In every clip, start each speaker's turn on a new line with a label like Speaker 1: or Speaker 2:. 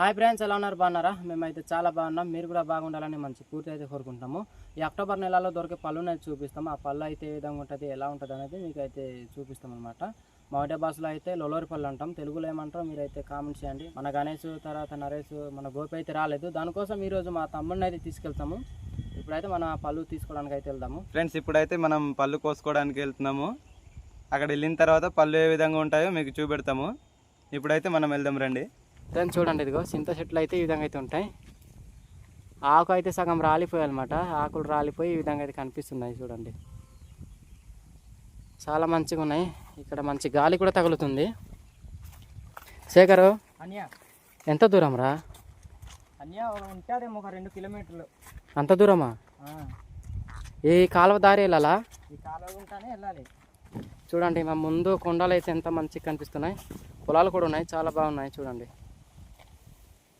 Speaker 1: Hi friends ఎలా ఉన్నారు? బాగున్నారా? మేమైతే చాలా బాగున్నాం. మీరు కూడా బాగుండాలని మంచి పూర్తి అయితే కోరుకుంటాము ఈ అక్టోబర్ నెలలో దొరికే పళ్ళు అయితే చూపిస్తాము ఆ పళ్ళు అయితే ఏ విధంగా ఉంటుంది ఎలా ఉంటుంది అనేది మీకు అయితే చూపిస్తాం అనమాట మామిడి భాషలో అయితే లొలోరి పళ్ళు అంటాం. తెలుగులో ఏమంటారు మీరు అయితే కామెంట్ చేయండి. మన గణేష్ తర్వాత నరేష్ మన గోపి అయితే రాలేదు. దానికోసం ఈరోజు మా తమ్ముడిని అయితే తీసుకెళ్తాము. ఇప్పుడైతే మన పళ్ళు తీసుకోవడానికి అయితే వెళ్దాము.
Speaker 2: ఫ్రెండ్స్ ఇప్పుడైతే మనం పళ్ళు కోసుకోవడానికి వెళ్తున్నాము. అక్కడ వెళ్ళిన తర్వాత పళ్ళు ఏ విధంగా ఉంటాయో మీకు చూపెడతాము. ఇప్పుడైతే మనం వెళ్దాం రండి.
Speaker 1: దాన్ని చూడండి ఇదిగో. చింత చెట్లు అయితే ఈ విధంగా అయితే ఉంటాయి. ఆకు అయితే సగం రాలిపోయాయి అనమాట ఆకులు రాలిపోయి ఈ విధంగా అయితే కనిపిస్తున్నాయి చూడండి. చాలా మంచిగా ఉన్నాయి. ఇక్కడ మంచి గాలి కూడా తగులుతుంది. శేఖరు
Speaker 3: అన్యా.
Speaker 1: ఎంత దూరం రా?
Speaker 3: అన్యా ఉంటుందేమో ఒక రెండు కిలోమీటర్లు.
Speaker 1: అంత దూరమా? ఈ కాలువ దారి వెళ్ళాలా?
Speaker 3: ఈ కాలువ ఉంటానే వెళ్ళాలి.
Speaker 1: చూడండి మా ముందు కొండలు అయితే ఎంత మంచిగా కనిపిస్తున్నాయి. పొలాలు కూడా ఉన్నాయి. చాలా బాగున్నాయి చూడండి.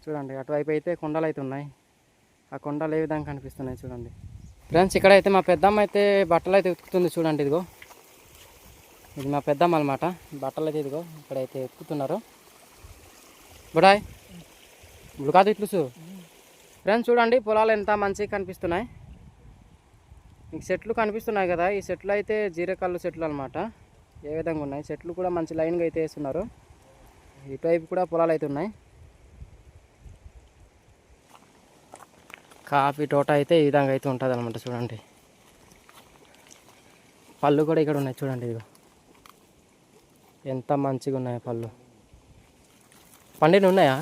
Speaker 1: చూడండి అటువైపు అయితే కొండలు అయితే ఉన్నాయి. ఆ కొండలు ఏ విధంగా కనిపిస్తున్నాయి చూడండి. ఫ్రెండ్స్ ఇక్కడైతే మా పెద్దమ్మ అయితే బట్టలు అయితే ఉతుకుతుంది చూడండి ఇదిగో. ఇది మా పెద్దమ్మ అనమాట బట్టలు అయితే ఇదిగో ఇక్కడైతే ఉతుకుతున్నారు. బుడాయ్ ఇప్పుడు కాదు ఇట్లు ఫ్రెండ్స్ చూడండి పొలాలు ఎంత మంచిగా కనిపిస్తున్నాయి. మీకు చెట్లు కనిపిస్తున్నాయి కదా ఈ చెట్లు అయితే జీరకల్లు చెట్లు అనమాట ఏ విధంగా ఉన్నాయి? చెట్లు కూడా మంచి లైన్గా అయితే వేస్తున్నారు. ఇటువైపు కూడా పొలాలు అయితే ఉన్నాయి. కాఫీ తోట అయితే ఈ విధంగా అయితే ఉంటుంది అనమాట చూడండి. పళ్ళు కూడా ఇక్కడ ఉన్నాయి చూడండి ఇదిగో. ఎంత మంచిగా ఉన్నాయి పళ్ళు. పండిన ఉన్నాయా?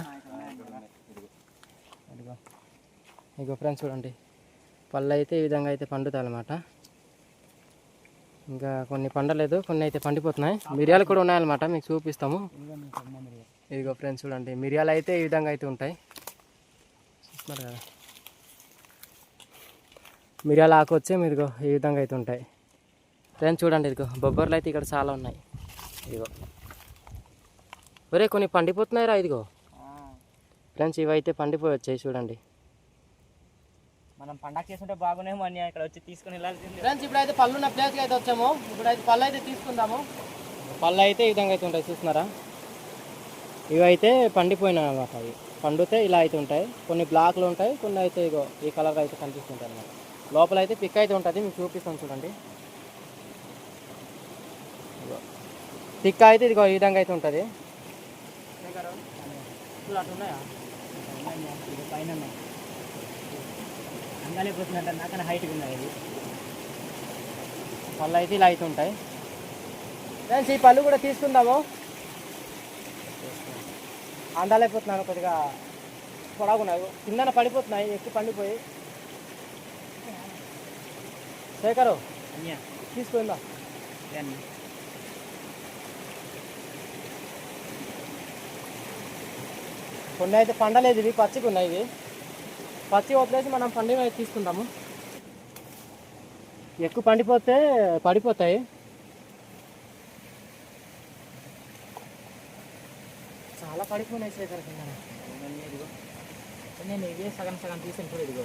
Speaker 1: ఇదిగో. ఇగో ఫ్రెండ్స్ చూడండి. పళ్ళు అయితే ఈ విధంగా అయితే పండుతాయి అనమాట ఇంకా కొన్ని పండలేదు కొన్ని అయితే పండిపోతున్నాయి. మిరియాలు కూడా ఉన్నాయన్నమాట మీకు చూపిస్తాము. ఇదిగో ఫ్రెండ్స్ చూడండి మిరియాలు అయితే ఈ విధంగా అయితే ఉంటాయి. చూస్తున్నారు కదా. మిరియాల ఆకు వచ్చే ఇదిగో ఈ విధంగా అయితే ఉంటాయి. ఫ్రెండ్స్ చూడండి ఇదిగో బొబ్బర్లు అయితే ఇక్కడ చాలా ఉన్నాయి. ఇదిగో. ఒరే కొన్ని పండిపోతున్నాయి రా ఇదిగో. ఫ్రెండ్స్ ఇవైతే పండిపోయి వచ్చాయి చూడండి.
Speaker 3: మనం పండగ చేసుకుంటే బాగునేమో అన్యా ఇక్కడ వచ్చి తీసుకుని వెళ్ళాల్సింది
Speaker 1: ఫ్రెండ్స్ ఇప్పుడైతే పళ్ళు ఉన్న ప్లేస్కి అయితే వచ్చాము. ఇప్పుడైతే పళ్ళు అయితే తీసుకుందాము. పళ్ళు అయితే ఈ విధంగా అయితే ఉంటాయి చూస్తున్నారా? ఇవి అయితే పండిపోయినాయి అనమాట అవి. పండితే ఇలా అయితే ఉంటాయి. కొన్ని బ్లాక్లు ఉంటాయి కొన్ని అయితే ఇగో ఈ కలర్ అయితే కనిపిస్తుంటాయి అనమాట లోపల అయితే పిక్ అయితే ఉంటుంది మీకు చూపిస్తాను చూడండి. పిక్ అయితే ఇదిగో ఈ విధంగా అయితే ఉంటుంది. పళ్ళు అయితే ఇలా అయితే ఉంటాయి. ఫ్రెండ్స్ ఈ పళ్ళు కూడా తీసుకుందాము. అందాలైపోతున్నాను కొద్దిగా పొడవున్నాయి కిందన పడిపోతున్నాయి ఎక్కువ పండిపోయి. శేఖరు తీసుకుందా. కొన్ని అయితే పండలేదు ఇవి పచ్చిగా ఉన్నాయి ఇవి. పచ్చి వదిలేసి మనం పండిన తీసుకుందాము ఎక్కువ పండిపోతే పడిపోతాయి. చాలా పడిపోయినాయి శేఖర్
Speaker 3: ఇదిగో. నేను ఇవే సగం సగం తీసాను చూడు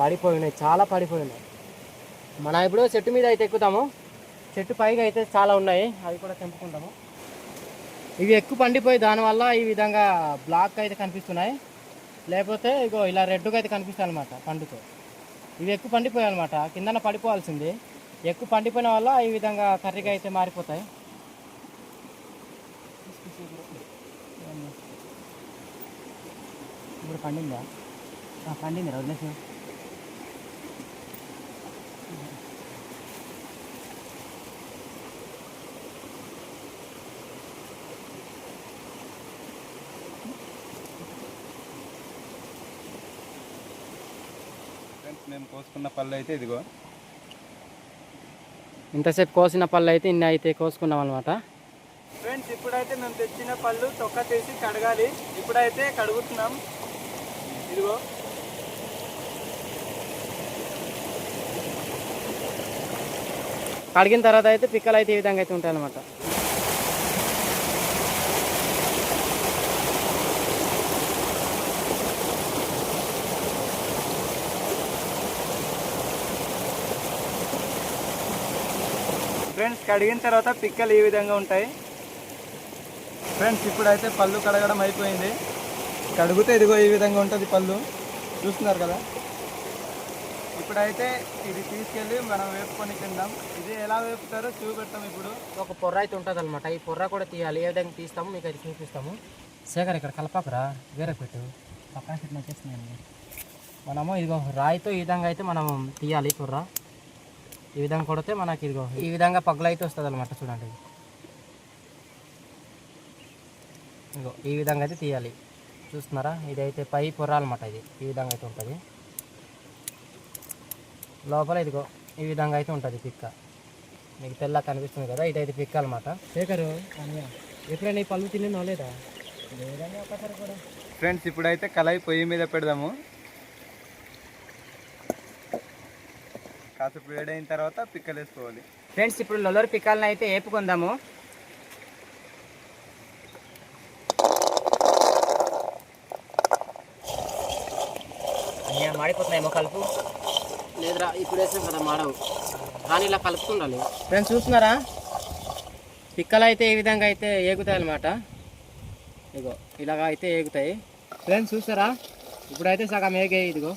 Speaker 3: పడిపోయి
Speaker 1: పడిపోయినాయి చాలా పడిపోయినాయి. మన ఇప్పుడు చెట్టు మీద అయితే ఎక్కుతాము. చెట్టు పైగా అయితే చాలా ఉన్నాయి అవి కూడా తెంపుకుంటాము. ఇవి ఎక్కువ పండిపోయి దానివల్ల ఈ విధంగా బ్లాక్ అయితే కనిపిస్తున్నాయి. లేకపోతే ఇగో ఇలా రెడ్గా అయితే కనిపిస్తాయి అనమాట పండుతో. ఇవి ఎక్కువ పండిపోయాయి అనమాట కిందన పడిపోవాల్సింది. ఎక్కువ పండిపోయిన వల్ల ఈ విధంగా కర్రీగా అయితే మారిపోతాయి.
Speaker 3: ఇప్పుడు పండిందా? పండింది వదిలేసి
Speaker 2: మేము కోసుకున్న పళ్ళు అయితే ఇదిగో.
Speaker 1: ఇంతసేపు కోసిన పళ్ళు అయితే ఇన్ని అయితే కోసుకున్నాం అనమాట
Speaker 2: ఫ్రెండ్స్ ఇప్పుడైతే మేము తెచ్చిన పళ్ళు తొక్క తీసి కడగాలి. ఇప్పుడైతే కడుగుతున్నాం. ఇదిగో.
Speaker 1: కడిగిన తర్వాత అయితే పిక్కలు అయితే ఈ విధంగా అయితే ఉంటాయి అనమాట
Speaker 2: ఫ్రెండ్స్ కడిగిన తర్వాత పిక్కలు ఈ విధంగా ఉంటాయి. ఫ్రెండ్స్ ఇప్పుడైతే పళ్ళు కడగడం అయిపోయింది. కడుగుతే ఇదిగో ఈ విధంగా ఉంటుంది పళ్ళు. చూస్తున్నారు కదా? ఇప్పుడైతే ఇది తీసుకెళ్ళి మనం వేపుకొని తిందాం. ఇది ఎలా వేపుతారో చూపెడతాం ఇప్పుడు.
Speaker 1: ఒక పొర్ర అయితే ఉంటుంది అనమాట ఈ పొర్ర కూడా తీయాలి. ఏ విధంగా తీస్తాము మీకు అది చూపిస్తాము. శేఖర్ ఇక్కడ కలపకరా. వేరే పెట్టు.
Speaker 3: పక్కన పెట్టిన వచ్చేస్తున్నాయండి
Speaker 1: మనము ఇదిగో రాయితో ఈ విధంగా అయితే మనం తీయాలి పొర్ర. ఈ విధంగా కొడితే మనకి ఇదిగో ఈ విధంగా పగులు అయితే వస్తుంది అనమాట చూడండి. ఇదిగో ఈ విధంగా అయితే తీయాలి. చూస్తున్నారా? ఇదైతే పై పొర్ర అనమాట ఇది. ఈ విధంగా అయితే ఉంటుంది. లోపల ఇదిగో ఈ విధంగా అయితే ఉంటుంది పిక్క. మీకు తెల్ల కనిపిస్తుంది కదా ఇదైతే పిక్క అనమాట శేఖరు ఎప్పుడైనా ఈ పళ్ళు తిన్నా లేదా?
Speaker 2: ఫ్రెండ్స్ ఇప్పుడైతే కళాయి పొయ్యి మీద పెడదాము. కాసేపు వేడైన తర్వాత పిక్కలు వేసుకోవాలి
Speaker 3: ఫ్రెండ్స్ ఇప్పుడు లొల్లరి పిక్కల్ని అయితే వేపుకుందాము మాడిపోతున్నాయేమో కలుపు.
Speaker 1: లేదురా ఇప్పుడు వేసాం కదా మాడవు. కానీ ఇలా కలుపుతుండాలి. ఫ్రెండ్స్ చూస్తున్నారా? పిక్కలు అయితే ఈ విధంగా అయితే ఏగుతాయి అనమాట ఇదిగో ఇలాగ అయితే ఏగుతాయి. ఫ్రెండ్స్ చూస్తారా? ఇప్పుడైతే సగం ఏగాయి ఇదిగో.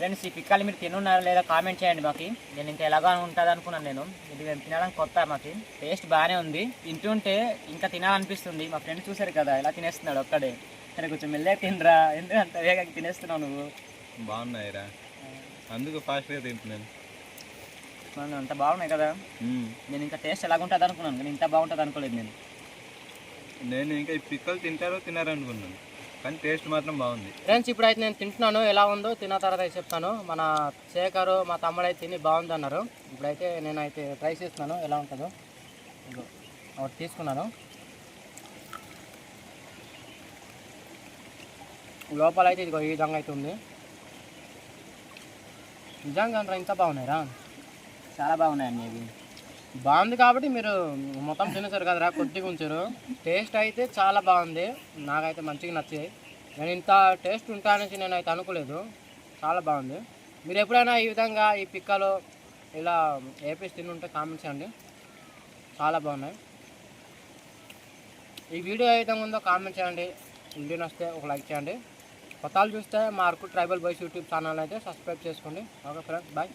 Speaker 3: ఫ్రెండ్స్ ఈ పిక్కలు మీరు తినున్నారా లేదా కామెంట్ చేయండి మాకు. నేను ఇంకా ఎలాగా ఉంటుంది అనుకున్నాను నేను. ఇది నేను తినడానికి కొత్త మాకు. టేస్ట్ బాగానే ఉంది. తింటుంటే ఇంకా తినాలనిపిస్తుంది. మా ఫ్రెండ్ చూసారు కదా ఎలా తినేస్తున్నాడు ఒక్కడే. సరే కొంచెం మెల్లగా తినరా? ఎందుకు అంత వేగంగా తినేస్తున్నావు నువ్వు?
Speaker 2: బాగున్నాయిరా. అందుకు ఫాస్ట్గా తింటున్నాను.
Speaker 3: అంత బాగున్నాయి కదా? నేను ఇంకా టేస్ట్ ఎలాగుంటుంది అనుకున్నాను కానీ ఇంత బాగుంటుంది అనుకోలేదు నేను.
Speaker 2: నేను ఇంకా ఈ పిక్కలు తింటారో తినారో అనుకున్నాను. కానీ టేస్ట్ మాత్రం బాగుంది.
Speaker 1: ఫ్రెండ్స్ ఇప్పుడైతే నేను తింటున్నాను. ఎలా ఉందో తిన్న తర్వాత అయితే చెప్తాను. మన శేఖరు మా తమ్ముడు అయితే తిని బాగుంది అన్నారు ఇప్పుడైతే నేనైతే ట్రై చేస్తున్నాను. ఎలా ఉంటుందో. ఒకటి తీసుకున్నాను. లోపల అయితే ఇదిగో ఈ విధంగా అయితే ఉంది. నిజంగా రా ఇంత బాగున్నాయిరా?
Speaker 3: చాలా బాగున్నాయండి ఇవి.
Speaker 1: బాగుంది కాబట్టి మీరు మొత్తం తినేసారు కదరా కొద్దిగా ఉంచారు. టేస్ట్ అయితే చాలా బాగుంది. నాకైతే మంచిగా నచ్చాయి. నేను ఇంత టేస్ట్ ఉంటానని నేను అయితే అనుకోలేదు. చాలా బాగుంది. మీరు ఎప్పుడైనా ఈ విధంగా ఈ పిక్కలు ఇలా ఏపీస్ తిని ఉంటే కామెంట్స్ చేయండి. చాలా బాగున్నాయి. ఈ వీడియో ఏ విధంగా ఉందో కామెంట్ చేయండి. వీడియో నచ్చితే ఒక లైక్ చేయండి. కొత్తలు చూస్తే మా Araku tribal boys YouTube channel అయితే సబ్స్క్రైబ్ చేసుకోండి. Okay friends bye.